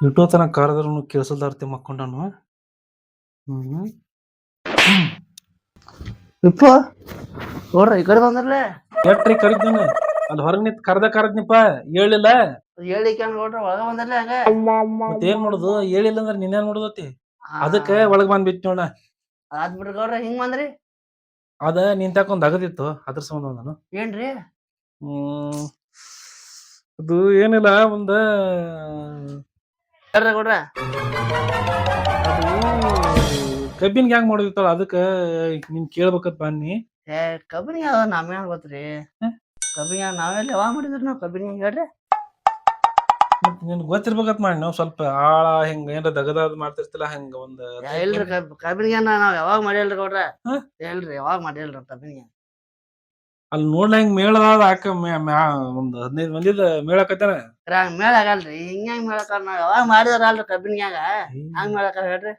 ಇಟ್ಟೋ ತನಕ ಕರೆದ್ರು ಕೇಳಿಸಲ್ದಾರ್ತಿ ಮಕ್ಕೊಂಡನು. ಹ್ಮ್. ಇಪ್ಪ ನೋಡ್ರಿ ಈ ಕಡೆ ಬಂದ್ರಲ್ಲೇ? ಎಟ್ರಿ ಕರಿದ್ದೀನಿ ಅಲ್ಲಿ ಹೊರಗ್ ನಿಂತ್ ಕರ್ದ ಕರದ್ನಿಪ್ಪ ಹೇಳಿಲ್ಲ ಹೇಳಿಕೆ ನೋಡ್ರ ಒಳಗ ಬಂದ್ರಲ್ಲೇ ಹಂಗ ಮತ್ ಏನ್ ಮಾಡುದು? ಹೇಳಿಲ್ಲ ಅಂದ್ರೆ ನಿನ್ನೇನ್ ಮಾಡುದತಿ? ಅದಕ್ಕೆ ಒಳಗ್ ಬಂದ್ಬಿಟ್ ನೋಡ. ಅದ್ ಬಿಡ್ರಿ ಗೌಡ್ರ ಹಿಂಗ್ ಬಂದ್ರಿ? ಅದ ನಿಂತಾಕೊಂದ್ ಅಗದಿತ್ತು ಅದ್ರ ಸಂಬಂಧ ನಾನು ಏನ್ರಿ? ಹ್ಮ್. ಅದು ಏನಿಲ್ಲ ಒಂದ ಗೌಡ್ರ ಕಬ್ಬಿನ ಗ್ಯಾಂಗ್ ಮಾಡೋದಿತ್ತಲ್ಲ ಅದಕ್ಕ ನಿನ್ ಕೇಳ್ಬೇಕತ್ ಬನ್ನಿ. ಏ ಕಬ್ಬಿನಿ ಯಾವ ನಮ್ಗೆ ಗೊತ್ತ್ರಿ? ಕಬ್ಬಿನಿ ನಾವೆಲ್ಲ ಯಾವಾಗ ಮಾಡಿದ್ರಿ ನಾವು ಕಬ್ಬಿನಿ ಹೇಳ್ರಿ. ಮತ್ ನಿನ್ ಗೊತ್ತಿರ್ಬೇಕತ್ ಮಾಡಿ ನಾವು ಸ್ವಲ್ಪ ಆಳ ಹಿಂಗ ಏನ್ರ ದಗದಾದ್ ಮಾಡ್ತಿರ್ತಿಲ್ಲ ಹಂಗ ಒಂದ್ ಇಲ್ರಿ ಕಬ್ ಕಬ್ಬಿನಿ ನಾವ್ ಯಾವಾಗ ಮಾಡಿಲ್ರಿ ಗೌಡ್ರ ಹ? ಹೇಳ್ರಿ ಯಾವಾಗ ಮಾಡಿಲ್ರಿ ಕಬ್ಬಿನಿ ಅಲ್ಲಿ ನೋಡ್ಲ ಹಿಂಗ್ ಮೇಳದಾದ ಮ್ಯಾ- ಒಂದ್ ಹದಿನೈದು ಮಂದಿದ ಮೇಳಕತ್ತಾನ ಹಂಗ ಮೇಳ ಆಗಲ್ರಿ ಹಿಂಗ ಹೆಂಗ್ ಮೇಳಕ ನಾವ್ ಯಾವಾಗ ಮಾಡಿದ್ರ ಅಲ್ರಿ ಕಬ್ಬಿನಿಯಾಗ ಹಂಗ್ ಮೇಳಕ ಹೇಳ್ರಿ.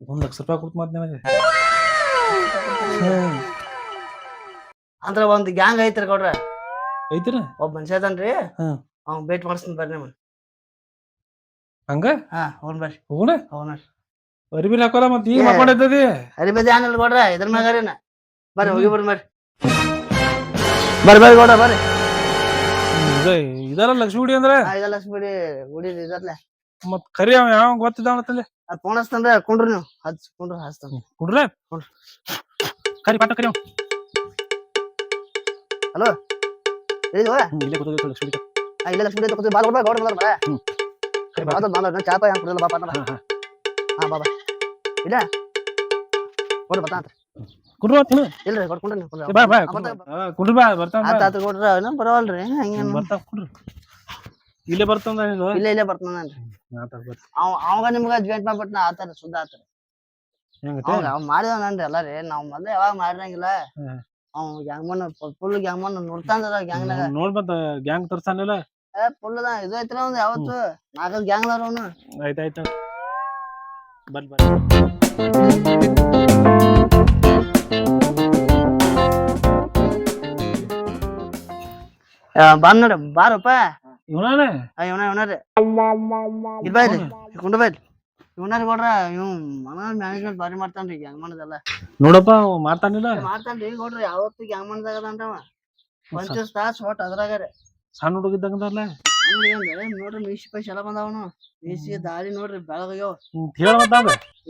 ಒಂದ್ ಲಕ್ಷ ರೂಪಾಯಿ ಕೊಡ್ತ ಮತ್ ನಿಮಗೆ. ಅಂದ್ರ ಒಂದ್ ಗ್ಯಾಂಗ್ ಐತ್ರಿ ಕೊಡ್ರ ಐತಿರ? ಒಬ್ಬ ಮನುಷ್ಯ ಅದನ್ರಿ. ಹ್ಮ್. ಅವ್ನ್ ಭೇಟಿ ಮಾಡಿಸ್ತೀನಿ ಬರ್ರಿ ನಿಮ್ಮನ್ನ ಹಂಗ? ಹಾ ಹೋನ್ ಬರ್ರಿ. ಹೋಗೋಣ ಅವ್ನ ಅರಿಬಿಲ್ ಹಾಕೋಲ್ಲ ಮತ್ತೆ ಈಗ. ಮಾಡ್ಕೊಂಡಿದ್ದದಿ? ಹರಿಬದಿ ಆನಲ್ ಕೊಡ್ರ ಇದ್ರ ಮ್ಯಾಗಾರಿನ ಬರ್ರಿ ಹೋಗಿ ಬರ್ರಿ ಬರ್ರಿ. ಬರ್ರಿ ಬರ್ರಿ ಕೊಡ್ರ ಬರ್ರಿ. ಇದಲ್ಲ ಲಕ್ಷ್ಮಿ ಗುಡಿ ಅಂದ್ರ? ಆ, ಇದೆಲ್ಲ ಬಿಡಿ ಗುಡಿ ಇದಲ್ಲೇ ಮತ್ ಕರಿ ಅವ ಯಾವ ಗೊತ್ತಿದ್ದಾವ ಅಂತಲ್ಲಿ ಅದ್ ಫೋನ್ ಹಚ್ತಾನ್ರಿ ಕುಂಡ್ರಿ ನೀವು ಹಚ್ ಕುಂಡ್ರಿ ಹಚ್ತಾನ. ಕುಡ್ರ ಕುಡ್ರಿ. ಕರಿ ಪಾಠ ಕರಿ ಅವ. ಹೇಳಿದ್ವ ಹ್ಮ್, ಇಲ್ಲೇ ಕೂತೈತಿ ಲಕ್ಷ್ಮಿ ಗುಡಿ. ಆ, ಇಲ್ಲ ಲಕ್ಷ್ಮಿ ತಗೋತೀವಿ ಬಾಲ್ ಗೌಡ್ರ ಗೌಡ್ರ ಬಂದಾರ ಹ್ಮ್. ಕರಿ ಬಾ. ಚಾಪ ಹೆಂಗ್ ಬಾಪ ಹಾ, ಹಾ. ಹಾ ಬಾಬಾ ಇಲ್ಲ ಗೌಡ್ರ ಬರ್ತಾನ ಕುಡ್ರು. ಇಲ್ರಿ ಏ, ಬಾ ಬಾ ಕುಡ್ರು. ಬಾ ಬರ್ತಾನ ಬಾ. ಆತ ಆತ ಗೌಡ್ರ ಏನೋ ಬರವಲ್ರಿ ಹಂಗೇನು ಬರ್ತಾವ ಕುಡ್ರು. ಇಲ್ಲೇ ಇಲ್ಲ ಇಲ್ಲೇ ಬರ್ತಾನನ್ರಿ ಆತ ಬರ್ತಾನ. ಅವ್ ಅವಾಗ ನಿಮ್ಗ ಜಾಯಿಂಟ್ ಮಾಡ್ಬಿಟ್ನ ಆತರ ಸುದ್ದ ಆತರ ಅವ್ ಮಾಡಿದವನನ್ರಿ ನಾವ್ ಮೊದ್ಲೇ ಯಾವಾಗ ಮಾಡಿರಂಗಿಲ್ಲ. ಅವ್ ಗ್ಯಾಂಗ್ಮನ್ ಫುಲ್ ಗ್ಯಾಂಗ್ಮನ್ ನೋಡ್ತಾನ್ರ ಗ್ಯಾಂಗ್ನಾಗ ಅವ್ನ್ ನೋಡ್ ಮತ್ತ ಗ್ಯಾಂಗ್ ತರ್ಸಾನಿಲ್ಲ? ಏ ಫುಲ್ ಇದು ಐತ್ರ ಒಂದ್ ಯಾವತ್ತು? ನಾಲ್ಕೈದು ಗ್ಯಾಂಗ್ ಅವನು. ಆಯ್ತಾಯ್ತು ಬಂದ್ ನೋಡಿ ಬಾರಪ್ಪ. ಇವನೇ ಇವನ ಇವನರಿ ಇದ್ ಬಾಯ್ರಿ ಕುಂಡ ಬಾಯ್ರಿ. ಇವನಾರಿ ಕೊಡ್ರ ಇವ್ ಮನ ಮ್ಯಾನೇಜ್ಮೆಂಟ್ ಬಾರಿ ಮಾಡ್ತಾನ್ರಿ ಗ್ಯಾಂಗ್ಮನ್ದೆಲ್ಲ ನೋಡಪ್ಪ ಅವ ಮಾತಾನಿಲ್ಲ ಮಾಡ್ತಾನ್ರಿ ಕೊಡ್ರಿ ಯಾವತ್ತು ಅದಾನ್ರಿ ಅವ. ಪಂಚಸ್ ತಾಸ್ ಒಟ್ ಅದ್ರಾಗ ರೀ ಸಣ್ಣ ಹುಡುಗಿದ್ದಂಗದಲ್ಲ ನೋಡ್ರಿ ಮೀಸಿ ಪೈಸ್ ಎಲ್ಲ ಬಂದಾವನು. ಮೀಸಿ ದಾರಿ ನೋಡ್ರಿ ಬೆಳಗ್ಯಾವ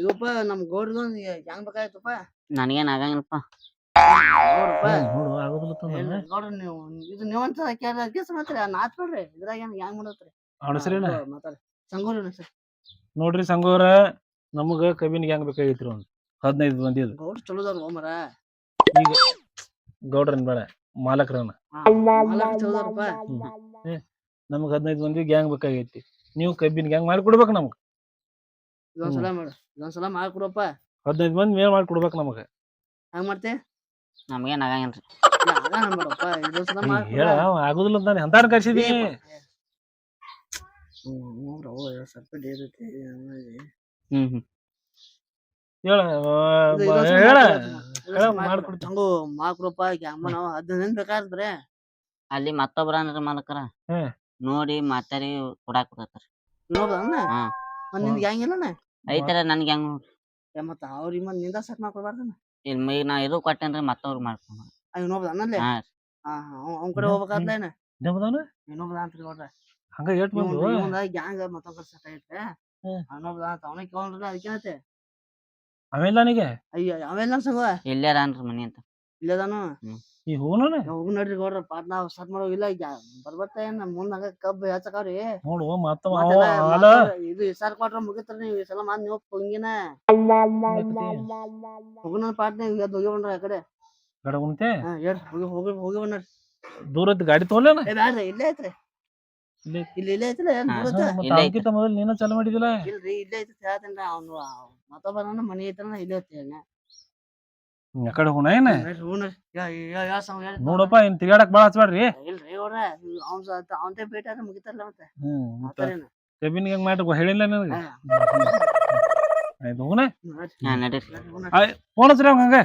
ಇವಪ್ಪ ನಮ್ ಗೌಡ್ರಿಗೊಂದ್ ಹೆಂಗ್ ಬೇಕಾಯ್ತಪ್ಪ ನನಗೇನ್ ಆಗಂಗಿಲ್ಲಪ್ಪ. ನೋಡು ಆಗೋದಿಲ್ಲ ನೋಡ್ರಿ ನೀವು ಇದು ನೀವಂತ ಇದ್ರಾಗ ಏನ್ ಮಾಡತ್ರಿ? ಸಂಗೋರಿ ಸರ್ ನೋಡ್ರಿ ಸಂಗೋರ ನಮಗ ಕಬ್ಬಿನ ಹೆಂಗ್ ಬೇಕಾಗಿತ್ರಿ ಒಂದ್ ಹದಿನೈದು ಮಂದಿ ಅದು. ಗೌಡ್ರು ಚಲೋದಾರ ಹೋಮರ ಈಗ ಗೌಡ್ರನ್ ಬೇಡ ಮಾಲಕ್ರನ ಮಾಲಕ್ ಚಲೋದವ್ರಪ್ಪ ನಮಗ್ ಹದಿನೈದು ಮಂದಿ ಗ್ಯಾಂಗ್ ಬೇಕಾಗೈತಿ? ನೀವು ಕಬ್ಬಿನ ಗ್ಯಾಂಗ್ ಮಾಡಿ ಕೊಡ್ಬೇಕು ನಮ್ಗೆ? ಇದೊಂದ್ಸಲ ಮಾಡು ಇದೊಂದ್ಸಲ ಮಾಡ್ಕೊಡಪ್ಪ. ಹದಿನೈದು ಮಂದಿ ಮೇಲ್ ಮಾಡಿ ಕೊಡ್ಬೇಕು ನಮಗ. ಹಂಗ್ ಮಾಡ್ತಿ? ನಮ್ಗೇನ್ ಆಗಂಗಿಲ್ರಿ ಹೇಳ ಆಗುದಿಲ್ಲ ಅಂತಾನೆ. ಅಂತಾರ ಕರ್ಸಿದಿ? ನೋಡ್ರ ಹ್ಮ್ ಹ್ಮ್ ಹೇಳ ಹೇಳ. ನಾವು ಹದಿನೈದು ಬೇಕಾದ್ರೆ ಅಲ್ಲಿ. ಮತ್ತೊಬ್ರ ಅಂದ್ರೆ ಮಾಲಕರ. ಹ್ಮ್. ನೋಡಿ ಮಾತಾಡಿ ಕೊಡಾಕ್ ಕೊಡತ್ತಾರ. ಹಾ. ನಿಂದ ಗ್ಯಾಂಗ್ ಇಲ್ಲನ ಐತರ ನನ್ಗೆ ಹೆಂಗ್ ಏ ಮತ್ತ ಅವ್ರಿಗೆ ಮತ್ತೆ ನಿಂದ ಸೆಟ್ ಮಾಡ್ಕೊಡ್ಬಾರ್ದನ? ಇಲ್ಲಿ ಮೈ ನಾ ಇದು ಕೊಟ್ಟೇನ್ರಿ ಮತ್ತವ್ರು ಮಾಡ್ಕೊಂಡ್ ಅವ್ ಇನ್ನೊಬ್ದ ಅನ್ನಲ್ಲೇ? ಹಾ ಹಾ ಹಾ ಅವ್ನ್- ಅವ್ನ್ ಕಡೆ ಹೋಗ್ಬೇಕಾದ್ಲ ಏನ? ನಿಮ್ದವನು ಇನ್ನೊಬ್ದ ಅಂತ ನೋಡ್ರ. ಹಂಗ ಏಟ್ ಬಂದ್ರು ಇವಂದ ಗ್ಯಾಂಗ್ ಮತ್ತೊಂದ್ ಸೆಟ್ ಐತೆ. ಇನ್ನೊಬ್ದ ಅಂತ ಅವನಿಗೆ ಕೇಳ್ರಿ ಅದಕ್ಕೆ ಅವೆಲ್ಲ ನನಗೆ ಅಯ್ಯ ಅವೆಲ್ಲ ಸಂಗ. ಇಲ್ಲೇ ಅನ್ರಿ ಮನಿ ಅಂತ. ಇಲ್ಲದಾನು? ಈ ಹೋಗೋಣ ಹೋಗಿ ನೋಡ್ರಿ ಗೌಡ್ರ ಪಾಟ್ ನಾವ್ ಸ್ಟಾರ್ಟ್ ಈಗ ಬರ್ಬರ್ತ ಏನ್? ಮುಂದಾಗ ಕಬ್ಬ ಹೆಚ್ಚಕವ್ರಿ ನೋಡು ಮತ್ತ ಇದು ಇಸಾರ್ ಕೊಟ್ರ ಮುಗಿತ್ರ ನೀವು ಸಲ ಮಾತ್ ನೀವು ಹಿಂಗಿನ ಹೋಗೋಣ ಪಾಟ್ ನೀವು ಎದ್ದು ಹೋಗಿ ಬಂದ್ರ ಆ ಕಡೆ. ಗಡ ಉಂಟೆ ಹಾ ಹೋಗಿ ಹೋಗಿ ಹೋಗಿ ಬಂದ್ರಿ ದೂರ ಗಾಡಿ ಏ ಬ್ಯಾಡ್ರಿ ಇಲ್ಲೇ ಐತ್ರಿ. ಇಲ್ಲೇ ಇಲ್ಲಿ ಇಲ್ಲೇ ಐತ್ರಿ ಅದಕ್ಕಿಂತ ಮೊದಲು ನೀನ ಚಾಲು ಮಾಡಿದಿಲ್ಲ ಇಲ್ರಿ ಇಲ್ಲೇ ಐತಿ ಹೇಳ್ತೇನ್ರಿ ಅವ್ನು ಮತ್ತೊಬ್ಬನ ಮನಿ ಐತನ ಇಲ್ಲೇ ಐತಿ ಏನ? ನೋಡಪ್ಪ ಇನ್ ತಿರ್ಗಾಡಕ್ ಬಾಳ ಹಚ್ಬೇಡ್ರಿ ಕಬ್ಬಿನ ಹೆಂಗ್ ಮಾಡ್ರಿ ಹೇಳಿಲ್ಲ ನನಗೆ. ಆಯ್ತು. ಫೋನ್ ಹಚ್ರಿ ಹಂಗ?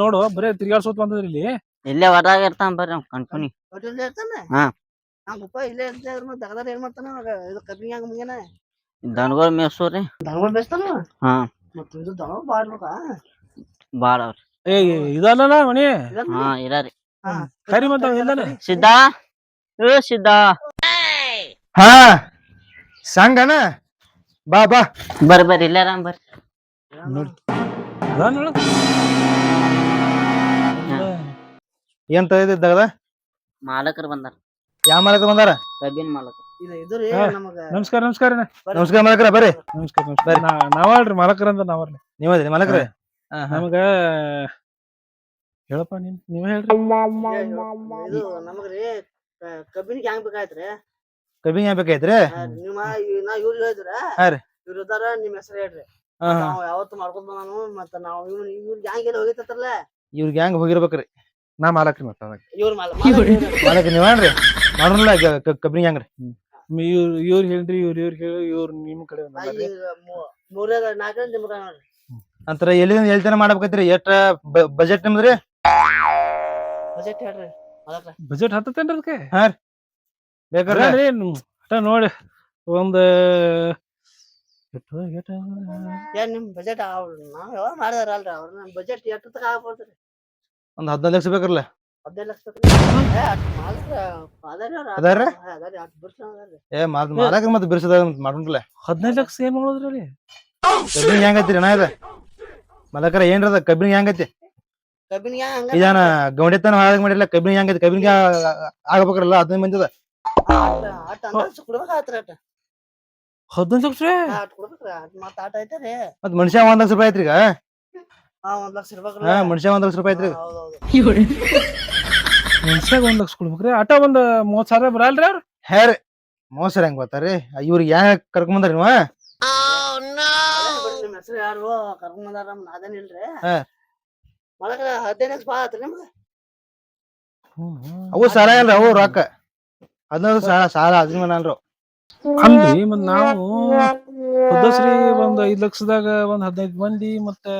ನೋಡು ಬರೇ ತಿರ್ಗಾಡ್ಸೋತ್ ಬಂದದ್ರಿ ಇಲ್ಲಿ. ಇಲ್ಲೇ ಹೊರದಾಗ ಇರ್ತಾನ ಬರ್ರಿ ಕಂಪನಿ ದನಗಳು ಮೇವ್ಸೋರಿ ದನಗಳು ಬೇಸ್ತಾನ ಹಾ. ಮತ್ತೆ ಇದು ದನ ಬಾಡ್ಬೇಕಾ ಬಾಳ ಅವ್ರಿ. ಏ ಇದಲ್ಲ ಮನಿ ಹಾ ಇರಾರಿ ಕರಿ ಮತ್ತ ಎಲ್ಲಾನ ಸಿದ್ಧಾ? ಏ ಸಿದ್ಧಾ? ಹಾ ಸಂಗನ? ಬಾ ಬಾ. ಬರ್ರಿ ಬರ್ರಿ ಇಲ್ಲಾರ ಬರ್ರಿ. ನೋಡಿ ಅದ ನೋಡು. ಏನ್ ತಗದ ದಗದ ಮಾಲಕರು ಬಂದಾರ. ಯಾವ ಮಾಲಕ ಬಂದಾರ? ಕಬ್ಬಿನ ಮಾಲಕ ನಮಸ್ಕಾರ ನಮಸ್ಕಾರ. ನಮಸ್ಕಾರ ಮಾಲಕರ ಬರ್ರಿ. ನಮಸ್ಕಾರ ನಮಸ್ಕಾರ. ನಾವಲ್ರಿ ಮಾಲಕರ ಅಂತ ನಾವಲ್ರಿ ನೀವದ್ರಿ ಮಾಲಕ್ರ? ನಮಗ ಹೇಳಪ್ಪ ನೀನ್ ನೀವೇ ಹೇಳ್ರಿ. ಇದು ನಮಗ್ರಿ ಕಬ್ಬಿನಿಗೆ ಕಬ್ಬಿನ ಹ್ಯಾಂಗ್ ಬೇಕಾಯ್ತ್ರಿ? ಕಬ್ಬಿಂಗ್ ಹೆಂಗ್ ಬೇಕಾಯ್ತ್ರಿ? ನಿಮ್ಮ ನಾ ಇವ್ರಿಗೆ ಹೇಳಿದ್ರ ಹಾ ರೀ. ಇವ್ರ ಇದಾರ ನಿಮ್ ಹೆಸರು ಹೇಳ್ರಿ. ಹಾ, ಹಾ. ನಾವ್ ಯಾವತ್ತು ಮಾಡ್ಕೊಂಡ್ ಬಂದಾನು ಮತ್ತ ನಾವ್ ಇವ್ನ ಇವ್ರಿಗೆ ಹ್ಯಾಂಗ್ ಎಲ್ಲ ಹೋಗಿತ್ತಲ್ಲ ಇವ್ರಿಗೆ ಹೆಂಗ್ ಹೋಗಿರ್ಬೇಕ್ರಿ. ನಾ ಮಾಲಕ್ರಿ ಮತ್ತ ಅದಕ್ಕೆ ಇವ್ರ ಮಾಲ ಮಾಲಕ್ ಇವ್ರು. ನೀವೇನ್ರಿ ಮಾಡೋಣ ಕಬ್ಬಿಂಗ್ ಹೆಂಗ್ರಿ ಇವ್ರ ಇವ್ರ ಹೇಳ್ರಿ ಇವ್ರ ಇವ್ರ ಹೇಳಿ ಇವ್ರ ನಿಮ್ ಕಡೆ ಬಂದಾರ್ರಿ. ಈಗ ಮೂರೇ ನಾಲ್ಕನೇ ನಿಮ್ಗ ನೋಡ್ರಿ. ಅಂತರ ಎಲ್ಲಿಂದ ಎಲ್ಲಿ ತನ ಮಾಡ್ಬೇಕೈತ್ರಿ? ಎಷ್ಟ ಬಜೆಟ್ ನಿಮ್ದ್ರಿ? ಬಜೆಟ್ ಹೇಳ್ರಿ ಬಜೆಟ್ ಹತ್ತತೇನ್ರಿ ಅದಕ್ಕೆ ಬೇಕಾದ್ರೆ ರೀ ನ್- ನೋಡಿ ಒಂದ್ ಏನ್ ನಿಮ್ ಬಜೆಟ್ ನಾವ್ ಯಾವಾಗ ಮಾಡಿದಾರ ಅಲ್ರಿ ಅವ್ರ ನಮ್ ಬಜೆಟ್ ಎಷ್ಟು ತಕ ಆಗ್ಬೋದ್ರಿ? ಒಂದ್ ಹದಿನೈದು ಲಕ್ಷ ಬೇಕಲ್ಲ ಹದಿನೈದು ಲಕ್ಷ ಏ? ಹಾ, ಮಾಲ್ ಮಾಲಕ ಮತ್ತೆ ಬಿರ್ಸದ ಹದಿನೈದು ಲಕ್ಷ ಏನ್ ಮಾಡೋದ್ರಿ ಹೆಂಗೈತ್ರಿ ಅಣ್ಣ ಇದ? ಮಾಲಕರ ಏನ್ರದ ಕಬ್ಬಿನ ಹೆಂಗೈತಿ? ಕಬ್ಬಿನ ಹಂಗ ಇದಾನ ಗೌಂಡೆತನ ಹಾಳಾಗ ಮಾಡಿಲ್ಲ ಕಬ್ಬಿನ ಹೆಂಗೈತಿ? ಕಬ್ಬಿನ ಆಗ್ಬೇಕ್ರಲ್ಲ ಹದಿನೈದು ಮಂದಿ ಅದ ಹದಿನೈದು ಲಕ್ಷ ರೀ ಅಟ್ ಕೊಡ್ಬೇಕ್ರಿ ಮತ್ತ್ ಆಟ ಐತ್ರಿ ಮತ್ ಮನುಷ್ಯ ಒಂದ್ ಲಕ್ಷ ರೂಪಾಯಿ ಐತ್ರಿ ಈಗ? ಹಾ ಒಂದ್ ಲಕ್ಷ ಇರ್ಬೇಕ್ರಿ ಹಾ ಮನುಷ್ಯ ಒಂದ್ ಲಕ್ಷ ರೂಪಾಯಿ ಐತ್ರಿ ಮನುಷ್ಯಾಗ ಒಂದ್ ಲಕ್ಷ ಕೊಡ್ಬೇಕ್ರಿ ಆಟ ಒಂದ್ ಮೂವತ್ ಸಾವಿರ ಬರಲ್ರಿ ಅವ್ರ? ಹೇರಿ ರೀ ಮೋಸರ್ ಹೆಂಗ್ ಗೊತ್ತಾರಿ? ಇವ್ರಿಗೆ ಯಾಕ ಕರ್ಕೊಂಡ್ ಬಂದ್ರಿ ನೀವ ಹೆಸರು ಯಾರು? ಕರ್ಕೊಂಡ್ ಬಂದಾರ ಅದೇನ್ ಇಲ್ರಿ. ಹಾ. ಮಲಕ್ರ ಹದಿನೈದು ಲಕ್ಷ ಆತ್ರಿ ನಿಮ್ಗೆ ಅವು ಸಾಲ ಅಲ್ರಿ ಅವು ರೊಕ್ಕ. ಹದಿನೈದು ಸಾಲ ಸಾಲ ಅದ್ರ. ಅಲ್ರಿ ಅಲ್ರಿ ಮತ್ ನಾವು ಸದಸ್ರಿ ಒಂದ್ ಐದ್ ಲಕ್ಷದಾಗ ಒಂದ್ ಹದಿನೈದು ಮಂದಿ ಮತ್ತೆ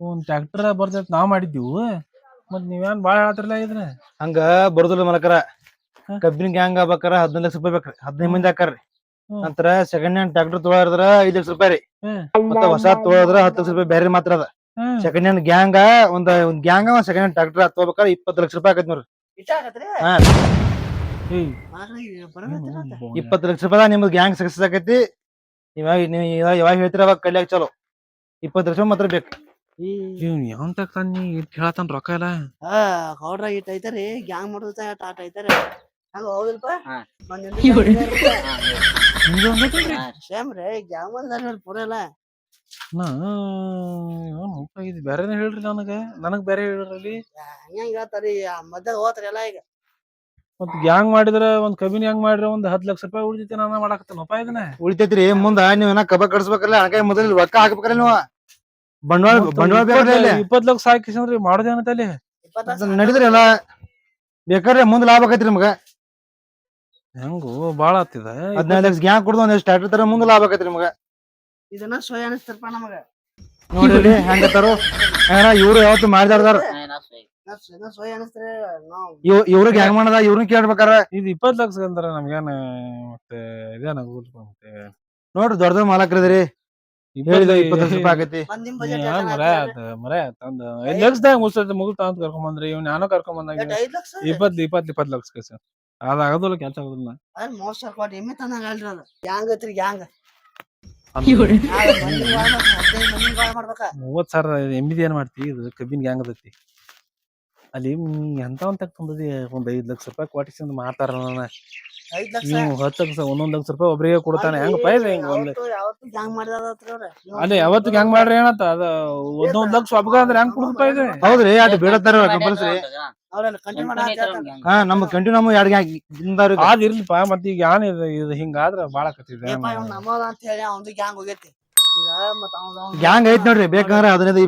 ಒಂದ್ ಟ್ರ್ಯಾಕ್ಟರ್ ಬರ್ತೈತ್ ನಾವ್ ಮಾಡಿದ್ದೀವು. ಮತ್ ನೀವೇನ್ ಬಾಳ ಹೇಳತ್ರಲ್ಲ ಇದ್ರ ಹಂಗ ಬರುದಿಲ್ಲ ಮಲಕರ. ಕಬ್ಬಿನ ಗ್ಯಾಂಗ್ ಆಗ್ಬೇಕಾರ? ಹದಿನೈದು ಲಕ್ಷ ರೂಪಾಯಿ ಬೇಕ್ರಿ. ಹದಿನೈದು ಮಂದಿ ಹಾಕಾರ್ರಿ. ನಂತರ ಸೆಕೆಂಡ್ ಹ್ಯಾಂಡ್ ಟ್ರಾಕ್ಟರ್ ತೊಗೊಳದ್ರ ಐದ್ ಲಕ್ಷ ರೂಪಾಯಿ ರೀ. ಮತ್ತ ಹೊಸ ತೊಗೊಳದ್ರ ಹತ್ತು ಲಕ್ಷ ರೂಪಾಯಿ ಬೇರೆ ಮಾತ್ರ ಅದ. ಸೆಕೆಂಡ್ ಹ್ಯಾಂಡ್ ಗ್ಯಾಂಗ ಒಂದ್ ಒಂದ್ ಗ್ಯಾಂಗ ಒಂದ್ ಸೆಕೆಂಡ್ ಹ್ಯಾಂಡ್ ಟ್ರಾಕ್ಟರ್ ತಗೋಬೇಕಾದ್ರೆ ಇಪ್ಪತ್ತು ಲಕ್ಷ ರೂಪಾಯಿ ಆಗತ್ತೆ ನೋಡ್ರಿ. ಇಪ್ಪತ್ತು ಲಕ್ಷ ರೂಪಾಯಿ ನಿಮ್ದು ಗ್ಯಾಂಗ್ ಸಕ್ಸಸ್ ಆಗೈತಿ ಇವಾಗ ನೀವು ಇವಾಗ ಯಾವಾಗ ಹೇಳ್ತೀರ ಅವಾಗ ಕಲ್ಯಾಕ್ ಚಲೋ. ಇಪ್ಪತ್ತು ಲಕ್ಷ ಮಾತ್ರ ಬೇಕು. ಇವ್ನ್ ಕೇಳತಾನ ರೊಕ್ಕ ಎಲ್ಲ? ಹಾ ಗೌಡ್ರ ಇಟ್ ಐತರಿ ಗ್ಯಾಂಗ್ ಮಾಡೋದ ಆಟ ಐತರಿ. ಹಂಗ ಹೌದಿಲ್ಪ? ಸೇಮ್ ರೀ ಗ್ಯಾಂಗ್ ಮಾಡಿದಾರ ಪೂರ ಎಲ್ಲ ನಾ ಏನ್ ಹೇಳ್ರಿ ನನಗ ನನಗ್ ಬೇರೆ ಹೇಳ್ರಿ ಹಂಗ ಹೇಳ್ತಾರಿ ಮದ್ದಾಗ ಹೋತ್ರಿ ಎಲ್ಲ ಈಗ. ಮತ್ ಗ್ಯಾಂಗ್ ಮಾಡಿದ್ರ ಒಂದ್ ಕಬಿನ್ ಹೆಂಗ್ ಮಾಡಿದ್ರ ಒಂದ್ ಹತ್ ಲಕ್ಷ ರೂಪಾಯಿ ಉಳಿತೈತಿ ನಾನು ಮಾಡಾಕತ್ತೇನಪ್ಪ ಇದನ್ನ? ಉಳಿತೈತ್ರಿ ಮುಂದ ನೀವ್ ಏನ ಕಬ ಕಡ್ಸ್ಬೇಕಲ್ಲ ಹಣಕಾಯಿ ಮೊದಲ ರೊಕ್ಕ ಹಾಕ್ಬೇಕಲ್ಲ ನೀವು? ಬಂಡವಾಳ ಬಂಡವಾಳ ಬೇಕಲ್ಲ ಇಲ್ಲಿ ಇಪ್ಪತ್ ಲಕ್ಷ ಹಾಕಿಸಂದ್ರಿ ಮಾಡೋದೇನಂತ ಅಲ್ಲಿ ನಡೀದ್ರಿ ಎಲ್ಲ ಬೇಕಾದ್ರೆ ಮುಂದ್ ಲಾಭ ಆಕೈತ್ರಿ ನಿಮ್ಗ. ಹೆಂಗು ಬಾಳ ಆತಿದ. ಹದಿನೈದು ಲಕ್ಷ ಗ್ಯಾಂಗ್ ಕುಡ್ದು ಒಂದಿಷ್ಟು ಟ್ರಾಕ್ಟರ್ ತರ ಮುಂದೆ ಲಾಭ ಆಕೈತ್ರಿ ನಿಮಗ. ಇದನ್ನ ಸೋಯ ಅನಿಸ್ತಾರಪ್ಪ ನಮಗ. ನೋಡ್ರಿ ಹೆಂಗತ್ತಾರು ಏನ ಇವ್ರು ಯಾವತ್ತು ಮಾಡಿದಾರ್ದಾರ ಸೋಯ ಅನಿಸ್ತಾರೆ ನಾವ್. ಇವ್ರಿಗೆ ಹೆಂಗ್ ಮಾಡದ ಇವ್ರನ್ನ ಕೇಳ್ಬೇಕಾರ. ಇದು ಇಪ್ಪತ್ ಲಕ್ಷ ಅಂದ್ರ ನಮ್ಗೇನ ಮತ್ತೆ ಇದೇನ ಮತ್ತೆ. ನೋಡ್ರಿ ದೊಡ್ಡ ದೊಡ್ಡ ಮಾಲಕ್ರದ್ರಿ ಹೇಳಿದ ಇಪ್ಪತ್ತು ಲಕ್ಷ ರೂಪಾಯಿ ಆಗೈತಿ. ಐದ್ ಲಕ್ಷದಾಗ ಮುಗಿಸ್ತೈತಿ ಮುಗಿತ ಅಂತ ಕರ್ಕೊಂಡ್ ಬಂದ್ರಿ ಇವ್ ನಾನು ಕರ್ಕೊಂಡ್ ಬಂದಾಗ ಇಪ್ಪತ್ ಇಪ್ಪತ್ ಇಪ್ಪತ್ ಲಕ್ಷ? ಕಸ ಅದ ಆಗೋದಿಲ್ಲ ಕೆಲ್ಸ ಆಗೋದಿಲ್ಲ ಮೋಸ ಎಮ್ಮೆ ತಂದಂಗ ಅಲ್ರಿ ಅದು. ಐತ್ರಿ ಮೂವತ್ ಸಾವಿರ ಎಮ್ಮಿದ ಏನ್ ಮಾಡ್ತಿ? ಇದು ಕಬ್ಬಿನ ಗ್ಯಾಂಗ್ ಅದೈತಿ. ಅಲ್ಲಿ ಎಂತ ಒಂದ್ ತಂದದಿ ಒಂದ್ ಐದ್ ಲಕ್ಷ ರೂಪಾಯಿ ಕೊಟ್ಟಿಸಿಂದ ಮಾತಾರ ಐದ್ ಲಕ್ಷ. ನೀವು ಹತ್ತು ಲಕ್ಷ ಒಂದೊಂದ್ ಲಕ್ಷ ರೂಪಾಯಿ ಒಬ್ರಿಗೆ ಕೊಡ್ತಾನೆ. ಹೆಂಗ್ ಹಿಂಗ ಒಂದ್? ಯಾವತ್ತು ಯಾವತ್ತು ಗ್ಯಾಂಗ್ ಮಾಡಿದಾರತ್ರಿ ಅವ್ರ. ಯಾವತ್ತು ಹೆಂಗ್ ಮಾಡ್ರಿ ಏನಂತ? ಅದ ಒಂದೊಂದ್ ಲಕ್ಷ ಒಬ್ಗ ಅಂದ್ರೆ ಹೆಂಗ್ ಇದೆ? ಹೌದ್ರಿ ಅದು ಬೇಡತ್ತಾರ ಕಂಪಲ್ಸರಿ ಕಂಟಿನ್ಯೂ ಮಾಡಿ ಹಾ ನಮ್ ಕಂಟಿನ್ಯೂ ನಮ್ಮ ಎರಡ್ ಗ್ಯಾಂಗ್ ಅದ್ ಇರ್ಲಿಪ್ಪ ಮತ್ ಈಗ ಯಾನ್ ಇದು ಇದು ಹಿಂಗಾದ್ರ ಬಾಳ ಕತ್ತಿದೆ ಏಪ್ಪ ಇವ್ನ್ ನಮ್ಮದ ಅಂತ ಹೇಳಿ ಅವ್ನ್ದು ಗ್ಯಾಂಗ್ ಹೋಗೈತಿ. ಐತ್ ನೋಡ್ರಿ ಬೇಕಂದ್ರ ಹದಿನೈದು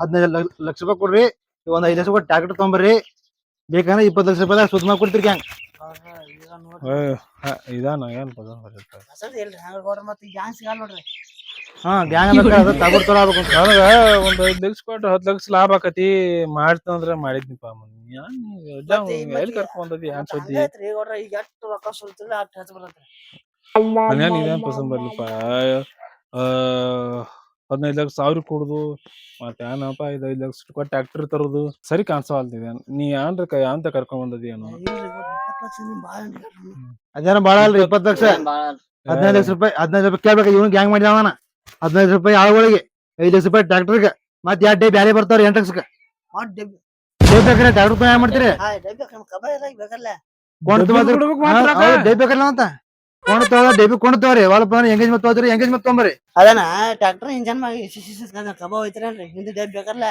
ಹದಿನೈದು ಲಕ್ಷ ರೂಪಾಯಿ ಕೊಡ್ರಿ ಒಂದ್ ಐದ್ ಲಕ್ಷ ಕೊಟ್ಟು ತಗೊಂಬರ್ರಿ ತೊಗೊಂಬರ್ರಿ. ಬೇಕಂದ್ರ ಇಪ್ಪತ್ತು ಲಕ್ಷ ರೂಪಾಯಿ ಸುತ್ತ ಮಾಡಿ ಕೊಡ್ತೀರಿ ಹ್ಯಾಂಗ ಇದಾನ ಏನ್ ಪದ ಗ್ಯಾಂಗ್ ಹಾ ಗ್ಯಾಂಗ್ ಅದ ತಗೋಡ್ ತರ ಆಗ್ಬೇಕು ಅಂತ. ನನಗ ಒಂದ್ ಐದ್ ಲಕ್ಷ ಕೊಟ್ಟು ಹತ್ತ್ ಲಕ್ಷ ಲಾಭ ಆಕತಿ. ಮಾಡ್ತಂದ್ರ ಮಾಡಿದ್ನಿಪ್ಪ ಎಲ್ಲಿ ಸುದ್ದಿ? ಮನ್ಯಾಗ ಪಸಂದ್ ಬರ್ಲಿಪ್ಪ? ಆ ಹದಿನೈದು ಲಕ್ಷ ಸಾವಿರ ಕೊಡುದು ಮತ್ತೆ ಏನಪ್ಪ ಐದು ಐದು ಲಕ್ಷ ಕೊಟ್ಟು ಟ್ಯಾಕ್ಟರ್ ತರೋದು. ಸರಿ ಕಾಣಿಸವಲ್ದಿದೆ ನೀ ಏನ್ರ ಕ- ಅಂತ ಕರ್ಕೊಂಡ್ ಬಂದದಿ ಏನು. ಅದೇನ ಬಾಳ ಅಲ್ರಿ ಇಪ್ಪತ್ತು ಲಕ್ಷ. ಹದಿನೈದು ಲಕ್ಷ ರೂಪಾಯಿ ಹದಿನೈದು ರೂಪಾಯಿ ಕೇಳ್ಬೇಕು ಇವ್ನು ಗ್ಯಾಂಗ್ ಮಾಡಿದ ಅವನ. ಹದಿನೈದು ರೂಪಾಯಿ ಆಳುಗಳಿಗೆ ಐದು ಲಕ್ಷ ರೂಪಾಯಿ ಟ್ರ್ಯಾಕ್ಟರ್ಗೆ ಮತ್ತೆ ಎರಡ್ ಡೇ ಬ್ಯಾರೆ ಬರ್ತಾವ್ರಿ ಎಂಟು ಲಕ್ಷಕ್ಕೆ. ಮಾಡ್ ಡಬ್ಬಿ ಡೇ ಬೇಕಾರೆ ಟ್ರ್ಯಾಕ್ಟರ್ ರೂಪಾಯಿ ಮಾಡ್ತೀರಿ? ಕೊಂಡು ಕೊಡ್ಬೇಕು ಮಾತ್ರ ರೊಕ್ಕ. ಡೇ ಬೇಕಲ್ಲ ಅಂತ ಕೊಂಡು ತಗೋ ಡೇಬಿ ಕೊಂಡ್ ತಗೋರಿ ಒಳಪ ಎಂಗೇಜ್ಮೆಂಟ್ ತಗೋದ್ರಿ ಎಂಗೇಜ್ಮೆಂಟ್ ತಗೊಂಬರಿ ಅದನ್ನ ಟ್ರ್ಯಾಕ್ಟರ್ ಇಂಜನ್ ಮಾಡಿ ಕಬಾಬ್ ಹೋಯ್ತರಲ್ಲ ಹಿಂದೆ ಡೆಬ್ ಬೇಕಲ್ಲ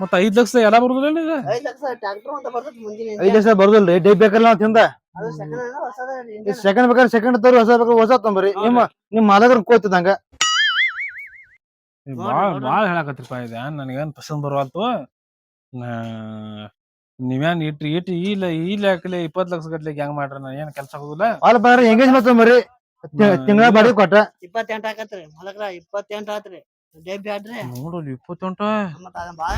ಮತ್ತ ಐದ್ ಲಕ್ಷ ಎಲ್ಲ ಬರುದಿಲ್ಲ ಈಗ? ಐದ್ ಲಕ್ಷ ಟ್ರ್ಯಾಕ್ಟರ್ ಅಂತ ಬರ್ತೈತಿ ಮುಂದಿನ ಐದು ಲಕ್ಷ ಬರೋದಿಲ್ರಿ. ಡೇ ಬೇಕಲ್ಲ ಅಂತ ಹಿಂದ? ಅದು ಸೆಕೆಂಡ್ ಹೊಸದ ಇಂಜನ್ ಸೆಕೆಂಡ್ ಬೇಕಾದ್ರೆ ಸೆಕೆಂಡ್ ತೋರಿ ಹೊಸ ಬೇಕಾದ್ರೆ ಹೊಸ ತಗೊಂಬರಿ ನಿಮ್ಮ ನಿಮ್ ಮಾಲಕರ ಕೋತಿದಂಗ ಬಾಳ ಬಾಳ್ ಬಾಳ್ ಹೇಳಕತ್ರಿಪ್ಪ ಇದೆ ನನಗೇನ್ ಪಸಂದ್ ಬರುವಲ್ತು? ನಾ- ನೀವೇನ್ ಇಟ್ಟು ಇಟ್ಟು ಈ ಲ ಈ ಲೆಕ್ಕಲೆ ಇಪ್ಪತ್ ಲಕ್ಷ ಗಟ್ಲೆ ಹೆಂಗ್ ಮಾಡ್ರಿ ನಾ ಏನ್ ಕೆಲ್ಸ ಹೋಗುದಿಲ್ಲ? ಬಾಳ ಎಂಗೇಜ್ ಮಾಡ್ತೇವ್ ಮರಿ ತಿಂಗಳ ಬಾಡಿ ಕೊಟ್ಟ ಇಪ್ಪತ್ತೆಂಟ್ ಆಕತ್ರಿ ಮಲಕ್ರ ಇಪ್ಪತ್ತೆಂಟ್ ಆತ್ರಿ. ಡಬ್ಬಿ ಆಡ್ರಿ ನೋಡಲ್ ಇಪ್ಪತ್ತೆಂಟು. ಮತ್ತ ಬಾಳ?